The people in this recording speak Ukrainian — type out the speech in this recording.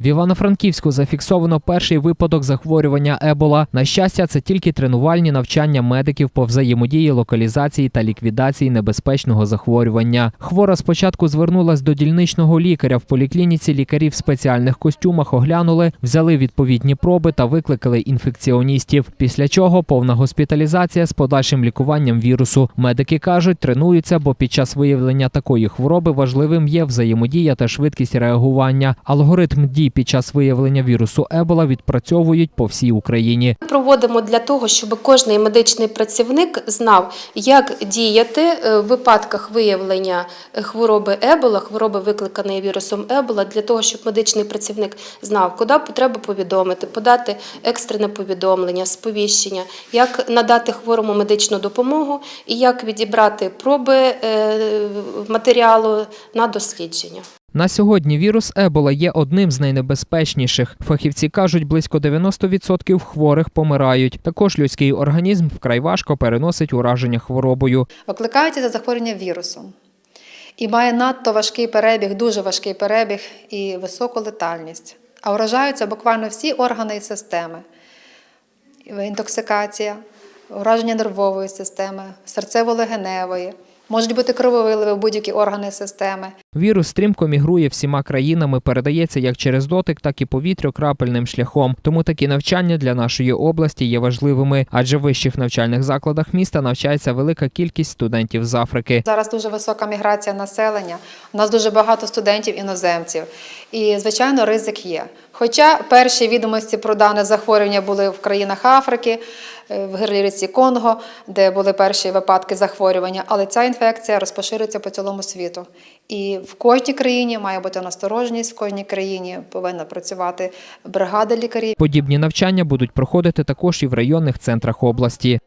В Івано-Франківську зафіксовано перший випадок захворювання Ебола. На щастя, це тільки тренувальні навчання медиків по взаємодії, локалізації та ліквідації небезпечного захворювання. Хвора спочатку звернулась до дільничного лікаря в поліклініці. Лікарі в спеціальних костюмах оглянули, взяли відповідні проби та викликали інфекціоністів. Після чого повна госпіталізація з подальшим лікуванням вірусу. Медики кажуть, тренуються, бо під час виявлення такої хвороби важливим є взаємодія та швидкість реагування. Алгоритм дій під час виявлення вірусу Ебола відпрацьовують по всій Україні. Проводимо для того, щоб кожний медичний працівник знав, як діяти е, в випадках виявлення е, хвороби Ебола, хвороби викликаної вірусом Ебола, для того, щоб медичний працівник знав, куди треба повідомити, подати екстрене повідомлення, сповіщення, як надати хворому медичну допомогу і як відібрати проби е, матеріалу на дослідження. На сьогодні вірус Ебола є одним з найнебезпечніших. Фахівці кажуть, близько 90% хворих помирають. Також людський організм вкрай важко переносить ураження хворобою. викликається за захворювання вірусом і має надто важкий перебіг, дуже важкий перебіг і високу летальність. А вражаються буквально всі органи і системи: інтоксикація, ураження нервової системи, серцево-легеневої, можуть бути крововиливи в будь-які органи системи. Вірус стрімко мігрує всіма країнами, передається як через дотик, так і повітря-крапельним шляхом. Тому такі навчання для нашої області є важливими, адже в вищих навчальних закладах міста навчається велика кількість студентів з Африки. Зараз дуже висока міграція населення. У нас дуже багато студентів іноземців. І, звичайно, ризик є. Хоча перші відомості про дане захворювання були в країнах Африки, е, в гирлі Конго, де були перші випадки захворювання, але ця інфекція розпоширюється по цілому світу. І в кожній країні має бути насторожність, в кожній країні повинна працювати бригада лікарів. Подібні навчання будуть проходити також і в районних центрах області.